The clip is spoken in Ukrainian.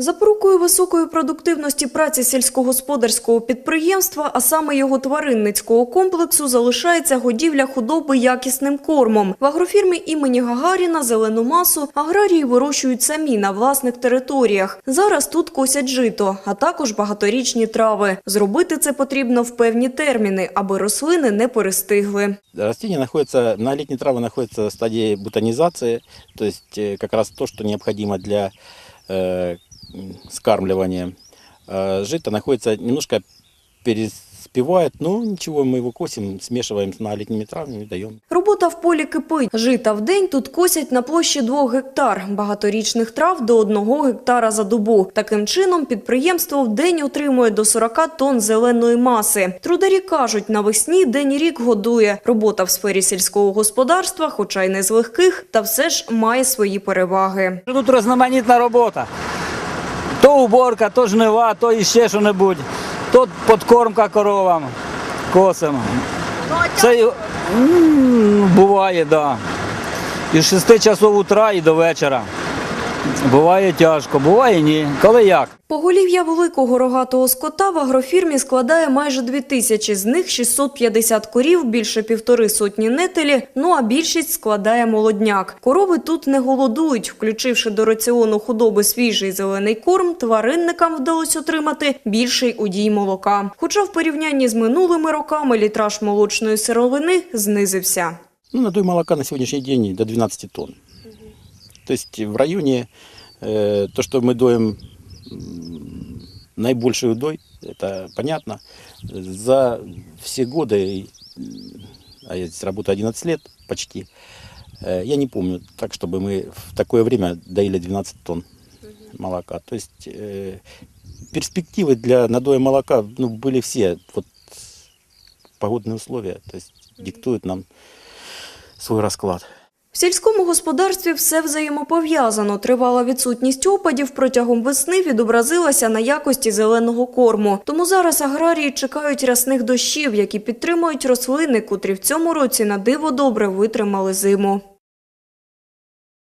Запорукою високої продуктивності праці сільськогосподарського підприємства, а саме його тваринницького комплексу, залишається годівля худоби якісним кормом. В агрофірмі імені Гагаріна зелену масу аграрії вирощують самі на власних територіях. Зараз тут косять жито, а також багаторічні трави. Зробити це потрібно в певні терміни, аби рослини не перестигли. Растения находятся, на летние травы находятся в стадии бутонизации, то есть э, как раз то, что необходимо для э, м, скармливания. А жито находится немножко переспевает, но ничего, мы его косим, смешиваем с летними травами и даем. Робота в полі кипить. Жита в день тут косять на площі 2 гектар, багаторічних трав до 1 гектара за добу. Таким чином підприємство в день отримує до 40 тонн зеленої маси. Трударі кажуть, навесні день і рік годує. Робота в сфері сільського господарства, хоча й не з легких, та все ж має свої переваги. Тут різноманітна робота. То уборка, то жнива, то іще що-небудь. То подкормка коровам косам. Це м, буває, так. Да. І з 6 часов утра і до вечора. Буває тяжко, буває ні. Коли як. Поголів'я великого рогатого скота в агрофірмі складає майже дві тисячі, з них 650 корів, більше півтори сотні нетелі, ну а більшість складає молодняк. Корови тут не голодують. Включивши до раціону худоби свіжий зелений корм, тваринникам вдалося отримати більший удій молока. Хоча в порівнянні з минулими роками літраж молочної сировини знизився. Ну, надой молока на сегодняшний день до 12 тонн. То есть в районе э, то, что мы доим наибольший удой, это понятно. За все годы, а я здесь работаю 11 лет почти, э, я не помню так, чтобы мы в такое время доили 12 тонн молока. То есть э, перспективы для надоя молока ну, были все. Вот погодные условия, то есть диктуют нам свой расклад. В сільському господарстві все взаємопов'язано. Тривала відсутність опадів протягом весни відобразилася на якості зеленого корму. Тому зараз аграрії чекають рясних дощів, які підтримують рослини, котрі в цьому році на диво добре витримали зиму.